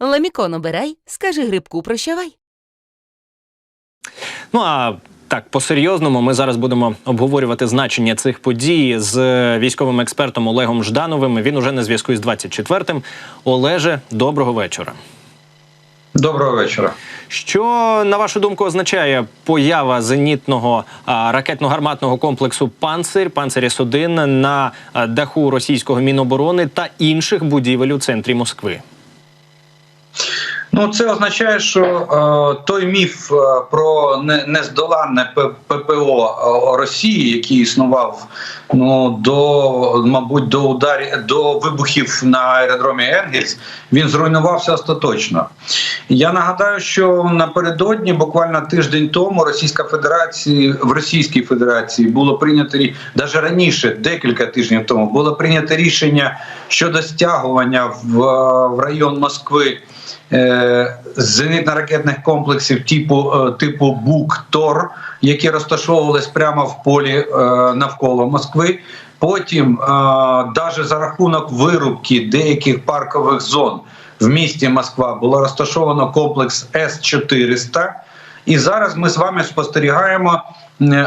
Ламікон обирай, скажи грибку прощавай. Ну а так, по-серйозному, ми зараз будемо обговорювати значення цих подій з військовим експертом Олегом Ждановим. Він уже на зв'язку із 24-м. Олеже, доброго вечора. Доброго вечора. Що на вашу думку означає поява зенітного а, ракетно-гарматного комплексу Панцир Панцир С-1 на а, даху російського міноборони та інших будівель у центрі Москви? Ну, це означає, що е, той міф е, про нездоланне ППО е, Росії, який існував ну до мабуть до ударів до вибухів на аеродромі Енгельс, він зруйнувався остаточно. Я нагадаю, що напередодні, буквально тиждень тому, Російська Федерація в Російській Федерації було прийнято навіть раніше, декілька тижнів тому, було прийнято рішення щодо стягування в, в район Москви е, зенітно-ракетних комплексів типу е, типу БУК Тор, які розташовувались прямо в полі е, навколо Москви. Потім, навіть за рахунок вирубки деяких паркових зон в місті Москва було розташовано комплекс С 400 і зараз ми з вами спостерігаємо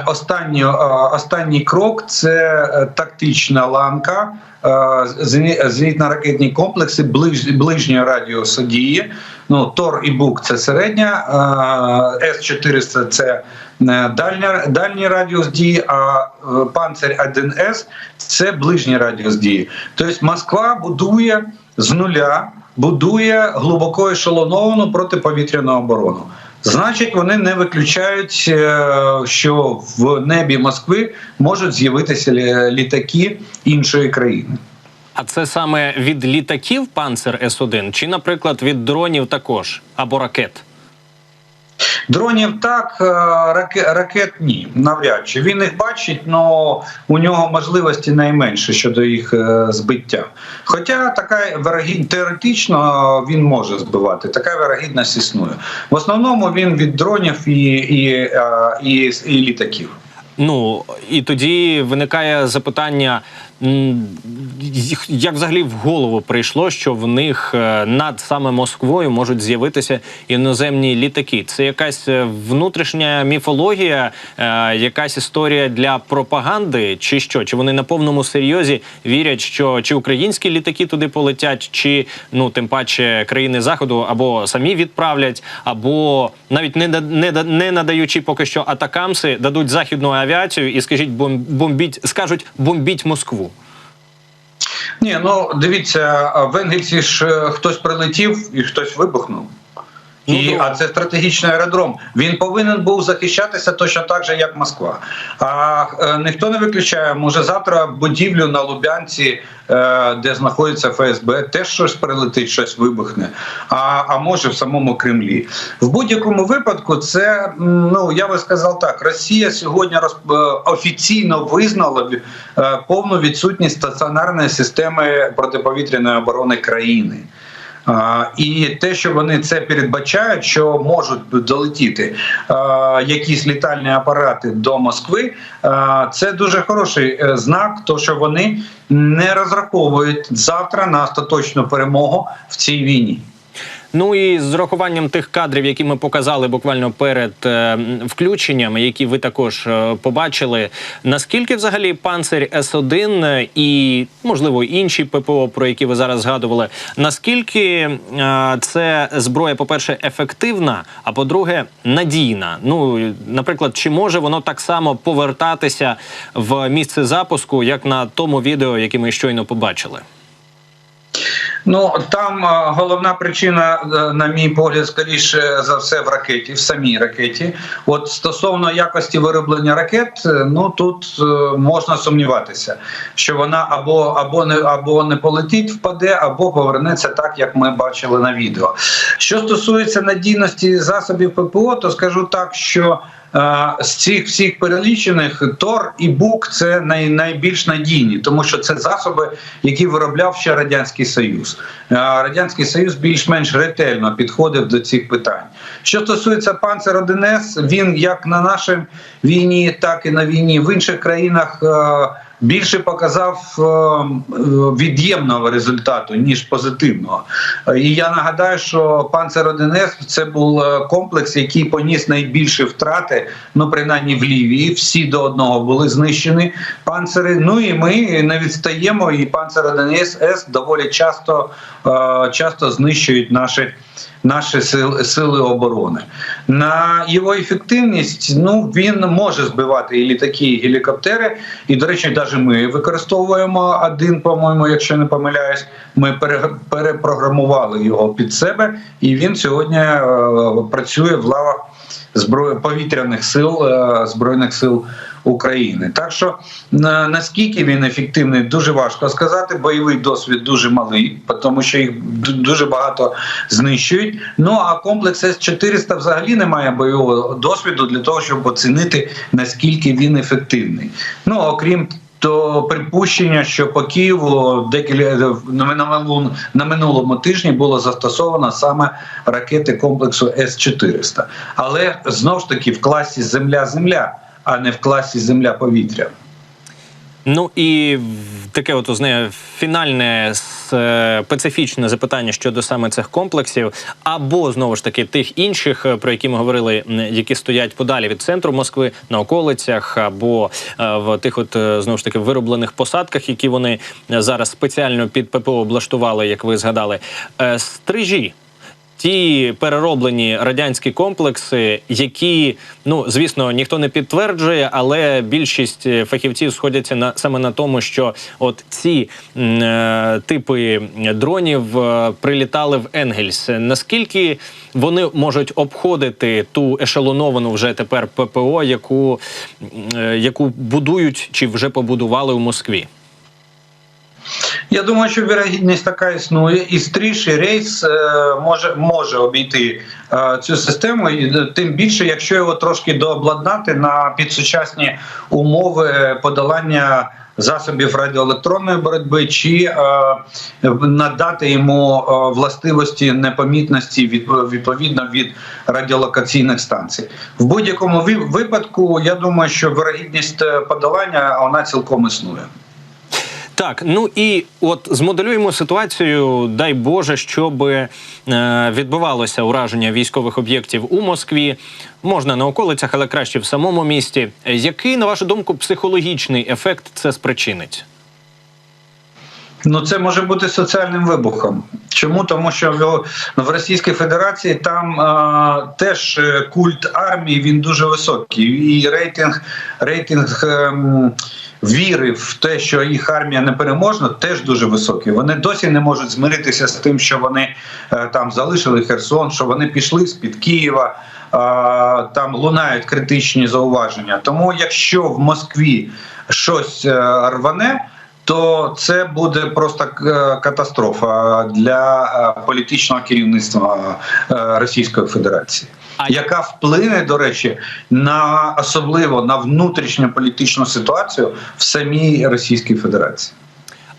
останній, останній крок це е, тактична ланка. е, зені- Зенітно-ракетні комплекси ближ, ближнього радіусу дії. Ну, Тор і Бук це середня, е, С-400 це е, дальня, дальній радіус дії, а Панцирь 1С це ближній радіус дії. Тобто Москва будує з нуля, будує глибоко ешелоновану протиповітряну оборону. Значить, вони не виключають, е, що в небі Москви можуть з'явитися лі- літаки іншої країни. А це саме від літаків панцер С-1 чи, наприклад, від дронів також або ракет? Дронів так, е, ракет, ні, навряд чи він їх бачить, але у нього можливості найменше щодо їх е, збиття. Хоча така вирогідність теоретично він може збивати, така вирогідність існує. В основному він від дронів і, і, е, і, і літаків. Ну і тоді виникає запитання, як взагалі в голову прийшло, що в них е, над саме Москвою можуть з'явитися іноземні літаки. Це якась е, внутрішня міфологія, е, якась історія для пропаганди, чи що? Чи вони на повному серйозі вірять, що чи українські літаки туди полетять, чи ну тим паче країни заходу або самі відправлять, або навіть не не, не надаючи поки що атакамси, дадуть західну авіацію і скажіть бом- бомбіть, скажуть бомбіть Москву. Ні, ну дивіться, в Енгельсі ж е, хтось прилетів і хтось вибухнув. Ну, І, а це стратегічний аеродром. Він повинен був захищатися точно так же, як Москва. А е, ніхто не виключає, може завтра будівлю на Лубянці, е, де знаходиться ФСБ, теж щось прилетить, щось вибухне. А, а може в самому Кремлі. В будь-якому випадку, це ну я би сказав так: Росія сьогодні роз, е, офіційно визнала е, повну відсутність стаціонарної системи протиповітряної оборони країни. І те, що вони це передбачають, що можуть долетіти якісь літальні апарати до Москви, це дуже хороший е, знак, то що вони не розраховують завтра на остаточну перемогу в цій війні. Ну і з урахуванням тих кадрів, які ми показали буквально перед е, включенням, які ви також е, побачили, наскільки взагалі панцир С-1 е, і можливо інші ППО, про які ви зараз згадували, наскільки це зброя, по-перше, ефективна, а по-друге, надійна? Ну, наприклад, чи може воно так само повертатися в місце запуску, як на тому відео, яке ми щойно побачили? Ну там е, головна причина, е, на мій погляд, скоріше за все в ракеті, в самій ракеті. От стосовно якості вироблення ракет, е, ну тут можна сумніватися, що вона або або не або не полетить, впаде, або повернеться так, як ми бачили на відео. Що стосується надійності засобів ППО, то скажу так, що з цих всіх перелічених Тор і Бук це най, найбільш надійні, тому що це засоби, які виробляв ще радянський Союз. Е, Радянський Союз більш-менш ретельно підходив до цих питань. Що стосується панцер 1С, він як на нашій війні, так і на війні в інших країнах. Більше показав е, від'ємного результату ніж позитивного. І я нагадаю, що панцер 1С це був е, комплекс, який поніс найбільші втрати, ну принаймні в Лівії. Всі до одного були знищені панцири. Ну і ми не відстаємо. І панцер 1С доволі часто, часто знищують наші. Наші сили, сили оборони на його ефективність. Ну він може збивати і літаки, і гелікоптери. І до речі, навіть ми використовуємо один, по-моєму, якщо не помиляюсь. Ми пере, перепрограмували його під себе, і він сьогодні е, працює в лавах зброї повітряних сил е, збройних сил України. Так що наскільки він ефективний, дуже важко сказати. Бойовий досвід дуже малий, тому що їх дуже багато знищують. Ну а комплекс С 400 взагалі не має бойового досвіду для того, щоб оцінити наскільки він ефективний. Ну окрім то припущення, що по Києву декілька на на минулому тижні було застосовано саме ракети комплексу С 400 але знов ж таки в класі Земля-Земля, а не в класі Земля-Повітря. Ну і таке, от знає фінальне е, специфічне запитання щодо саме цих комплексів, або знову ж таки тих інших, е, про які ми говорили, які стоять подалі від центру Москви на околицях, або е, в тих, от е, знову ж таки вироблених посадках, які вони е, зараз спеціально під ППО облаштували, як ви згадали, Е, стрижі. Ті перероблені радянські комплекси, які ну звісно ніхто не підтверджує, але більшість е, фахівців сходяться на саме на тому, що от ці е, типи дронів е, прилітали в Енгельс. Наскільки вони можуть обходити ту ешелоновану вже тепер ППО, яку, е, яку будують чи вже побудували у Москві? Я думаю, що вірогідність така існує, і стріший рейс е, може може обійти е, цю систему, і е, тим більше, якщо його трошки дообладнати на підсучасні умови подолання. Засобів радіоелектронної боротьби чи е, надати йому е, властивості непомітності від, відповідно від радіолокаційних станцій. В будь-якому випадку, я думаю, що вирогідність подолання вона цілком існує. Так, ну і от змоделюємо ситуацію, дай Боже, щоб е, відбувалося ураження військових об'єктів у Москві. Можна на околицях, але краще в самому місті. Який, на вашу думку, психологічний ефект це спричинить? Ну, це може бути соціальним вибухом. Чому? Тому що в, в Російській Федерації там а, теж е, культ армії він дуже високий, і рейтинг рейтинг ем, віри в те, що їх армія не переможна, теж дуже високий. Вони досі не можуть змиритися з тим, що вони е, там залишили Херсон, що вони пішли з під Києва. а, Там лунають критичні зауваження. Тому, якщо в Москві щось е, рване то це буде просто е, катастрофа для е, політичного керівництва е, Російської Федерації, яка вплине, до речі, на особливо на внутрішню політичну ситуацію в самій Російській Федерації.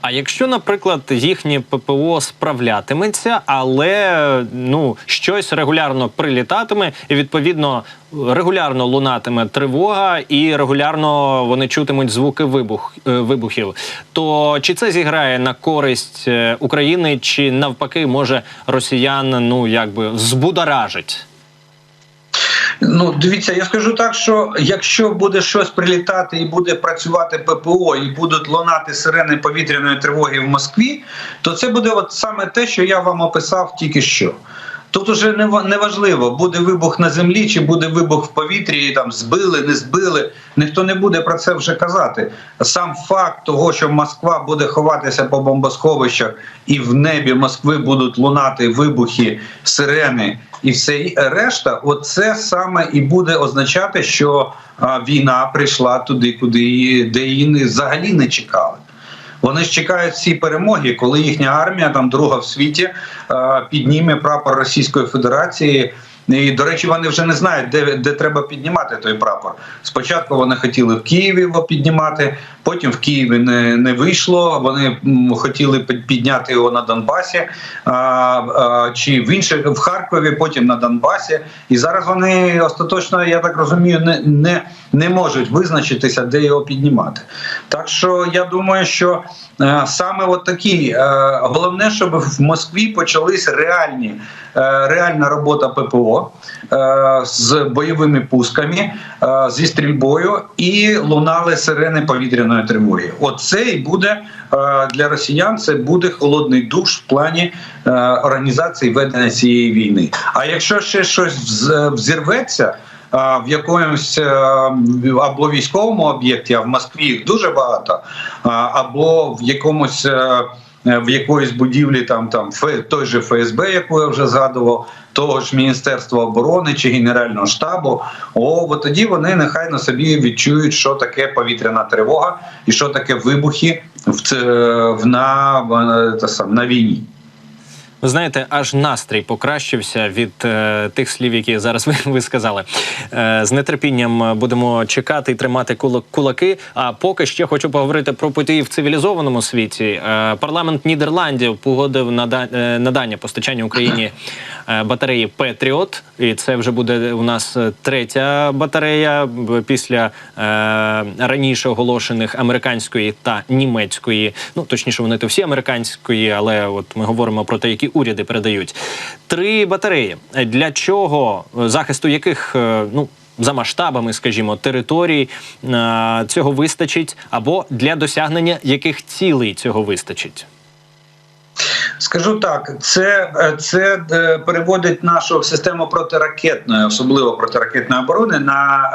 А якщо, наприклад, їхнє ППО справлятиметься, але ну щось регулярно прилітатиме, і відповідно регулярно лунатиме тривога, і регулярно вони чутимуть звуки вибух е, вибухів, то чи це зіграє на користь е, України, чи навпаки може росіян ну якби збудоражить? Ну, дивіться, я скажу так, що якщо буде щось прилітати і буде працювати ППО, і будуть лунати сирени повітряної тривоги в Москві, то це буде от саме те, що я вам описав тільки що. Тут уже не ва- важливо, буде вибух на землі чи буде вибух в повітрі, там збили, не збили. Ніхто не буде про це вже казати. Сам факт того, що Москва буде ховатися по бомбосховищах, і в небі Москви будуть лунати вибухи, сирени і все решта, оце саме і буде означати, що війна прийшла туди, куди її- де її взагалі не чекали. Вони ж чекають всі перемоги, коли їхня армія, там друга в світі, е, підніме прапор Російської Федерації І до речі, вони вже не знають, де, де треба піднімати той прапор. Спочатку вони хотіли в Києві його піднімати, потім в Києві не, не вийшло. Вони хотіли підняти його на Донбасі а, а, чи в інших в Харкові, потім на Донбасі. І зараз вони остаточно, я так розумію, не, не, не можуть визначитися, де його піднімати. Так що я думаю, що саме от такі е, головне, щоб в Москві почались реальні е, реальна робота ППО е, з бойовими пусками, е, зі стрільбою і лунали сирени повітряної тривоги. Оце і буде е, для росіян. Це буде холодний душ в плані е, організації ведення цієї війни. А якщо ще щось взірветься. В якомусь е, або військовому об'єкті, а в Москві їх дуже багато, або в якомусь е, е, в якоїсь будівлі, там там той же ФСБ, яку я вже згадував, того ж Міністерства оборони чи Генерального штабу. О, от тоді вони нехай на собі відчують, що таке повітряна тривога і що таке вибухи в це в на, на війні. Ви знаєте, аж настрій покращився від е, тих слів, які зараз ви, ви сказали. Е, з нетерпінням будемо чекати і тримати кула- кулаки. А поки ще хочу поговорити про події в цивілізованому світі. Е, парламент Нідерландів погодив нада- е, надання постачання Україні е, батареї Петріот. І це вже буде у нас третя батарея після е, раніше оголошених американської та німецької. Ну точніше, вони то всі американської, але от ми говоримо про те, які уряди передають. Три батареї. Для чого захисту яких е, ну. За масштабами, скажімо, територій е, цього вистачить, або для досягнення яких цілей цього вистачить? Скажу так, це, е, це переводить нашу систему протиракетної, особливо протиракетної оборони, на,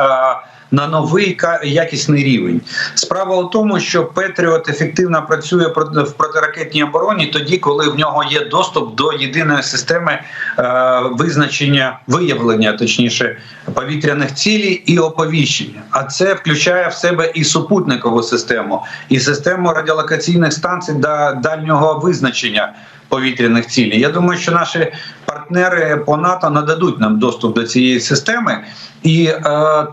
на новий якісний рівень. Справа у тому, що Петріот ефективно працює в протиракетній обороні тоді, коли в нього є доступ до єдиної системи е, визначення виявлення, точніше, повітряних цілей і оповіщення. А це включає в себе і супутникову систему, і систему радіолокаційних станцій до дальнього визначення повітряних цілей. Я думаю, що наші партнери по НАТО нададуть нам доступ до цієї системи, і е,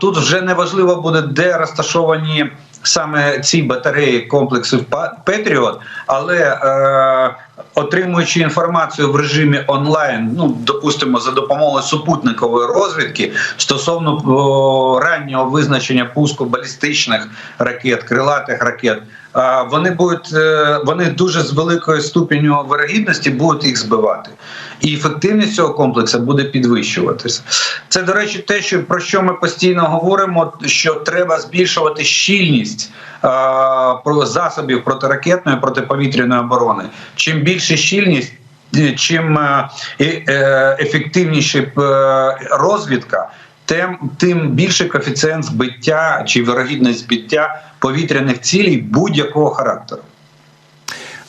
тут вже не важливо буде, де розташовані саме ці батареї комплексів Петріот, але е, отримуючи інформацію в режимі онлайн, ну допустимо, за допомогою супутникової розвідки стосовно о, раннього визначення пуску балістичних ракет, крилатих ракет. Вони будуть е, вони дуже з великою ступеню вирогідності будуть їх збивати, і ефективність цього комплексу буде підвищуватися. Це до речі, те, що про що ми постійно говоримо, що треба збільшувати щільність про засобів протиракетної протиповітряної оборони. Чим більше щільність. е, Чим е, е, е, е, розвідка, тим, тим більший коефіцієнт збиття чи вирогідність збиття повітряних цілей будь-якого характеру.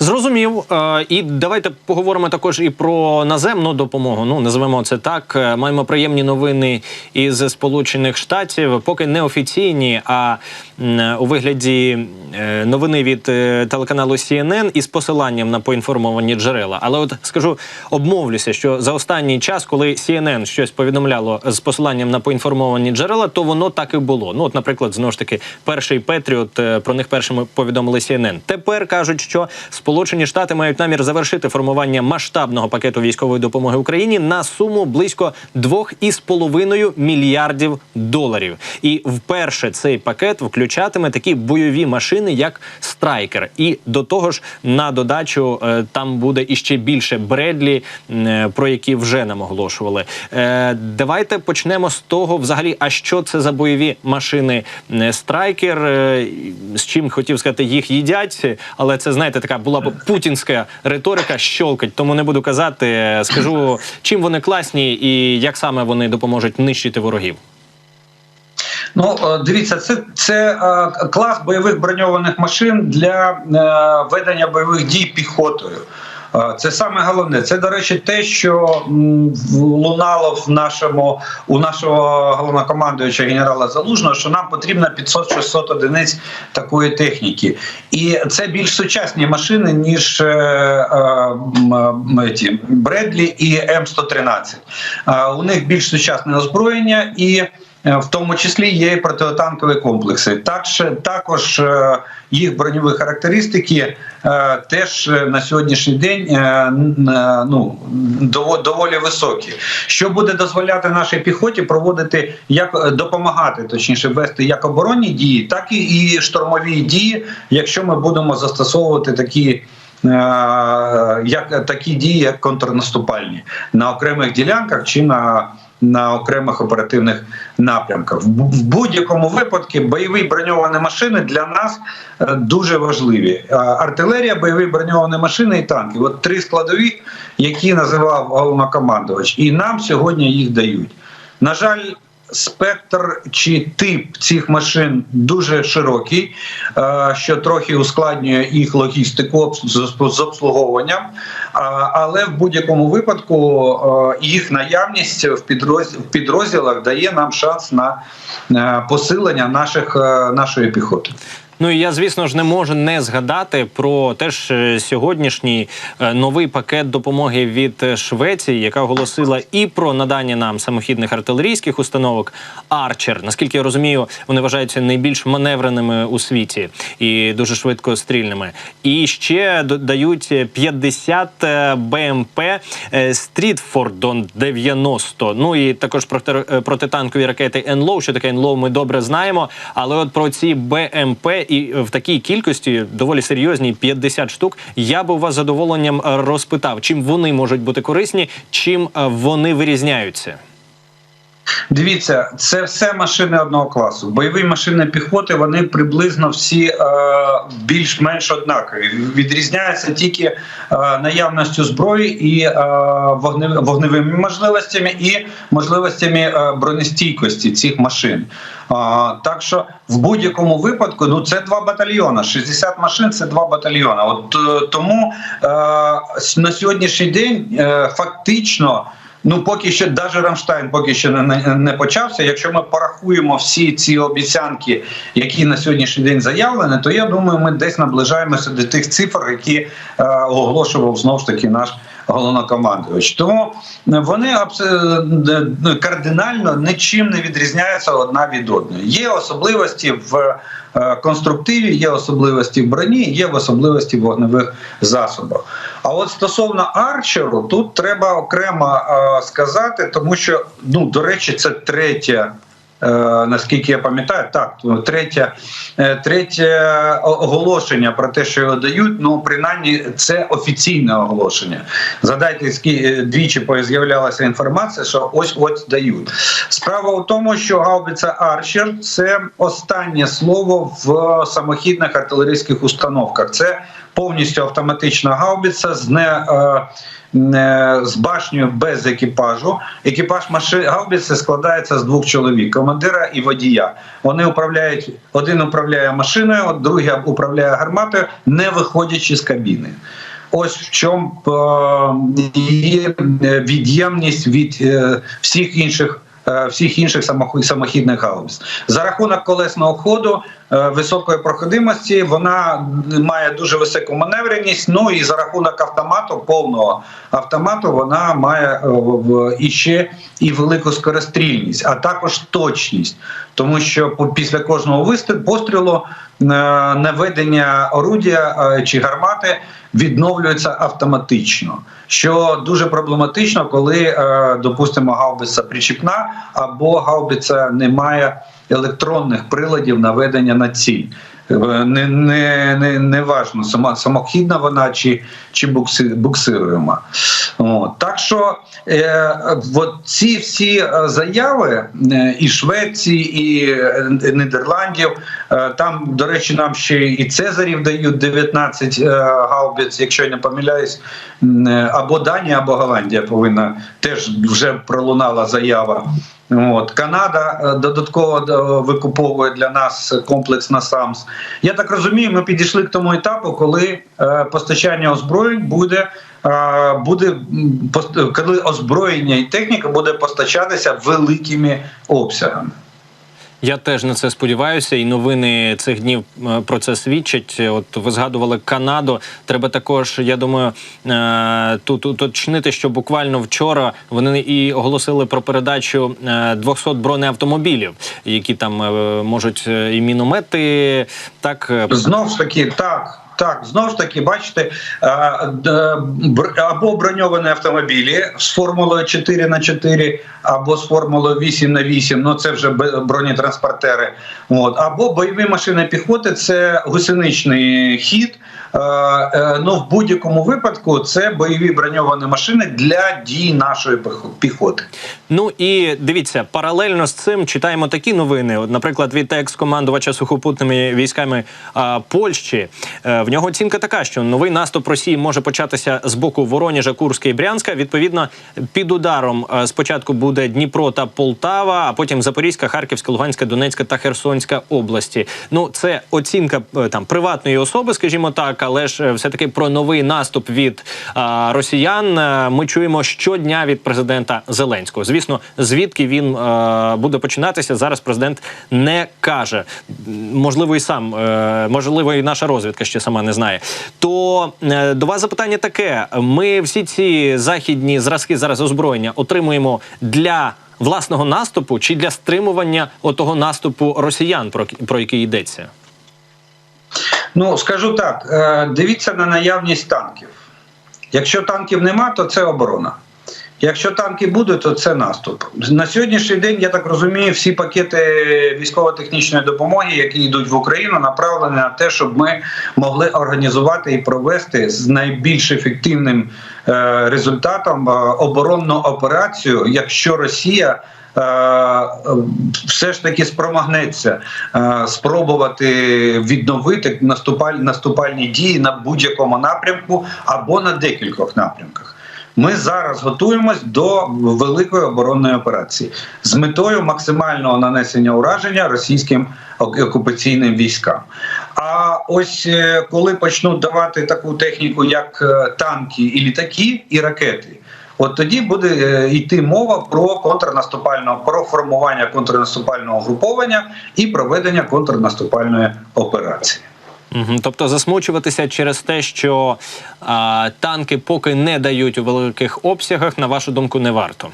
Зрозумів. Е, І давайте поговоримо також і про наземну допомогу. Ну називаємо це так. Е, Маємо приємні новини із Сполучених Штатів, поки не офіційні, а у вигляді е, новини від телеканалу CNN із посиланням на поінформовані джерела. Але от скажу, обмовлюся, що за останній час, коли CNN щось повідомляло з посиланням на поінформовані джерела, то воно так і було. Ну, от, наприклад, знову ж таки, перший Петріот про них першими повідомили CNN. Тепер кажуть, що Сполучені Штати мають намір завершити формування масштабного пакету військової допомоги Україні на суму близько 2,5 мільярдів доларів. І вперше цей пакет включатиме такі бойові машини, як Страйкер. І до того ж, на додачу е, там буде іще більше Бредлі, е, про які вже нам оголошували. Е, Давайте почнемо з того, взагалі, а що це за бойові машини Страйкер? З чим хотів сказати, їх їдять, але це знаєте, така була б путінська риторика, щолкать. Тому не буду казати. Скажу, чим вони класні і як саме вони допоможуть нищити ворогів. Ну е, дивіться, це, це е, клас бойових броньованих машин для е, ведення бойових дій піхотою. Це саме головне. Це, до речі, те, що лунало в нашому у нашого головнокомандуюча генерала Залужного, що нам потрібно 500-600 одиниць такої техніки, і це більш сучасні машини ніж е, е, м, м, Бредлі і М113. Е, У них більш сучасне озброєння і. Е, В тому числі є і протитанкові комплекси. Також, також е, їх броньові характеристики е, теж на сьогоднішній день ну, доволі високі. Що буде дозволяти нашій піхоті проводити як допомагати, точніше, вести як оборонні дії, так і, і штурмові дії, якщо ми будемо застосовувати такі. Як такі дії, як контрнаступальні на окремих ділянках чи на на окремих оперативних напрямках. В будь-якому випадку бойові броньовані машини для нас е, дуже важливі. Артилерія, бойові броньовані машини і танки. От три складові, які називав головнокомандувач, і нам сьогодні їх дають. На жаль. Спектр чи тип цих машин дуже широкий, е, що трохи ускладнює їх логістику з обслуговуванням. Але в будь-якому випадку е, їх наявність в підрозділах дає нам шанс на е, посилення наших е, нашої піхоти. Ну і я, звісно ж, не можу не згадати про теж е, сьогоднішній е, новий пакет допомоги від е, Швеції, яка оголосила і про надання нам самохідних артилерійських установок Арчер. Наскільки я розумію, вони вважаються найбільш маневреними у світі і дуже швидко стрільними. І ще д- дають 50 е, БМП Стрітфордон 90. Ну і також проти, протитанкові ракети НЛО. Що таке НЛО, ми добре знаємо. Але от про ці БМП і в такій кількості доволі серйозній 50 штук. Я би у вас задоволенням е, розпитав, чим вони можуть бути корисні, чим е, вони вирізняються. Дивіться, це все машини одного класу. Бойові машини піхоти вони приблизно всі е, більш-менш однакові. Відрізняються тільки е, наявністю зброї і е, вогнев- вогневими можливостями і можливостями е, бронестійкості цих машин. А, так що в будь-якому випадку, ну це два батальйони. 60 машин це два батальйони. От е, тому е, на сьогоднішній день е, фактично. Ну, поки що навіть Рамштайн поки що не, не, почався. Якщо ми порахуємо всі ці обіцянки, які на сьогоднішній день заявлені, то я думаю, ми десь наближаємося до тих цифр, які е, оголошував знову ж таки наш головнокомандувач. Тому вони е, кардинально нічим не відрізняються одна від одної. Є особливості в е, конструктиві, є особливості в броні, є в особливості в вогневих засобах. А от стосовно арчеру, тут треба окремо е, сказати, тому що ну до речі, це третя. Е, Наскільки я пам'ятаю, так третє, е, третє оголошення про те, що його дають. Ну принаймні це офіційне оголошення. Згадайте, скільки двічі з'являлася інформація, що ось ось дають. Справа в тому, що гаубиця Арчер це останнє слово в самохідних артилерійських установках. Це повністю автоматична гаубиця з не. е, з башнею без екіпажу. Екіпаж машини гаубиці складається з двох чоловік: командира і водія. Вони управляють один управляє машиною, другий управляє гарматою, не виходячи з кабіни. Ось в чому е, є від'ємність від е, всіх інших. Е, Всіх інших самохід- самохідних гаубиць. за рахунок колесного ходу, е, високої проходимості, вона має дуже високу маневреність. Ну і за рахунок автомату, повного автомату, вона має е, іще і велику скорострільність, а також точність, тому що після кожного пострілу наведення орудія е, чи гармати відновлюється автоматично, що дуже проблематично, коли, е, допустимо, гаубиця причіпна або гаубиця не має електронних приладів наведення на ціль. Е, Не, не, не, не важно, сама самохідна вона чи, чи букси, буксируєма. О, так що е, от ці всі е, заяви е, і Швеції, і е, Нідерландів, е, там, до речі, нам ще і Цезарів дають 19 е, гаубиць, якщо я не помиляюсь, або Данія, або Голландія повинна теж вже пролунала заява. От Канада е, додатково е, викуповує для нас комплекс НАСАМС. Я так розумію, ми підійшли к тому етапу, коли е, постачання озброєнь буде е, буде коли озброєння і техніка буде постачатися великими обсягами. Я теж на це сподіваюся, і новини цих днів е, про це свідчать. От ви згадували Канаду. Треба також, я думаю, е, тут уточнити, що буквально вчора вони і оголосили про передачу е, 200 бронеавтомобілів, які там е, можуть е, і міномети так е, Знов ж таки, так. Так, знову ж таки, бачите, е, або броньовані автомобілі з формулою 4 на 4 або з формулою 8 на 8 ну це вже бронетранспортери. От, або бойові машини піхоти це гусеничний хід. Е, е, Ну, в будь-якому випадку це бойові броньовані машини для дій нашої піхоти. Ну і дивіться, паралельно з цим читаємо такі новини. От, наприклад, від екс-командувача сухопутними військами а, Польщі. Е, в нього оцінка така, що новий наступ Росії може початися з боку Вороніжа, Курська і Брянська. Відповідно, під ударом е, спочатку буде Дніпро та Полтава, а потім Запорізька, Харківська, Луганська, Донецька та Херсонська області. Ну, це оцінка е, там приватної особи, скажімо так, але ж все таки про новий наступ від а, росіян е, ми чуємо щодня від президента Зеленського. Звісно, звідки він е, буде починатися, зараз президент не каже. Можливо, і сам, е, можливо, і наша розвідка ще сама не знає. То е, до вас запитання таке: ми всі ці західні зразки зараз озброєння отримуємо для. Власного наступу чи для стримування отого наступу росіян, про, про який йдеться? Ну скажу так: е, дивіться на наявність танків. Якщо танків нема, то це оборона. Якщо танки будуть, то це наступ. На сьогоднішній день, я так розумію, всі пакети військово-технічної допомоги, які йдуть в Україну, направлені на те, щоб ми могли організувати і провести з найбільш ефективним е, результатом е, оборонну операцію, якщо Росія. Е, Все ж таки спромагнеться е, спробувати відновити наступаль, наступальні дії на будь-якому напрямку або на декількох напрямках. Ми зараз готуємось до великої оборонної операції з метою максимального нанесення ураження російським ок- окупаційним військам. А ось е, коли почнуть давати таку техніку, як танки і літаки, і ракети. От тоді буде е, йти мова про контрнаступального про формування контрнаступального груповання і проведення контрнаступальної операції. Мгм. Тобто засмучуватися через те, що а, танки поки не дають у великих обсягах, на вашу думку, не варто.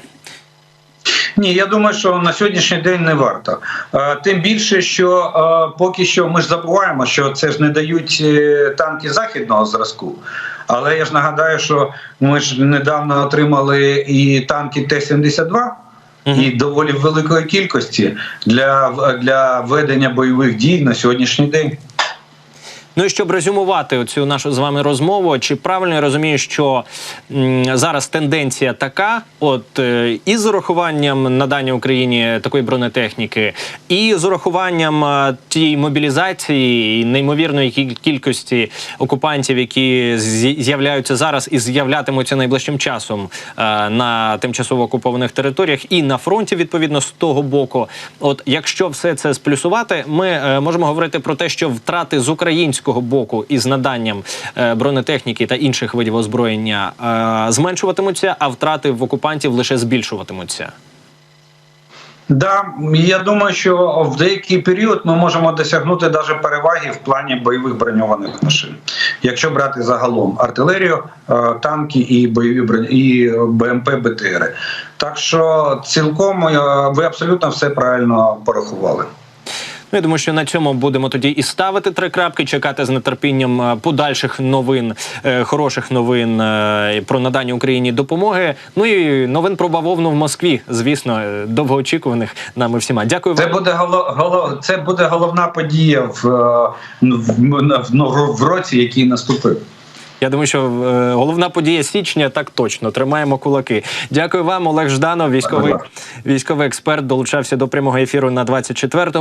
Ні, я думаю, що на сьогоднішній день не варто. Е, Тим більше, що е, поки що ми ж забуваємо, що це ж не дають танки західного зразку. Але я ж нагадаю, що ми ж недавно отримали і танки Т-72. І доволі великої кількості для, для ведення бойових дій на сьогоднішній день. Ну і щоб резюмувати цю нашу з вами розмову, чи правильно я розумію, що зараз тенденція така, от е, і з урахуванням надання Україні такої бронетехніки, і з урахуванням е, тієї мобілізації і неймовірної кіль- кількості окупантів, які з'я- з'являються зараз і з'являтимуться найближчим часом е, на тимчасово окупованих територіях і на фронті, відповідно, з того боку. От якщо все це сплюсувати, ми е, можемо говорити про те, що втрати з українського боку із наданням е, бронетехніки та інших видів озброєння е, зменшуватимуться, а втрати в окупантів лише збільшуватимуться. Да, я думаю, що в деякий період ми можемо досягнути навіть переваги в плані бойових броньованих машин, якщо брати загалом артилерію, е, танки і бойові бронь... і БМП БТРи. Так що цілком ви абсолютно все правильно порахували. Ну, я думаю, що на цьому будемо тоді і ставити три крапки, чекати з нетерпінням е, подальших новин, е, хороших новин е, про надання Україні допомоги. Ну і новин про бавовну в Москві, звісно, довгоочікуваних нами всіма. Дякую Це вам. буде голов... це буде головна подія в, е, в, в, в році, який наступив. Я думаю, що головна подія січня так точно. Тримаємо кулаки. Дякую вам, Олег Жданов, військовий, військовий експерт, долучався до прямого ефіру на 24-му.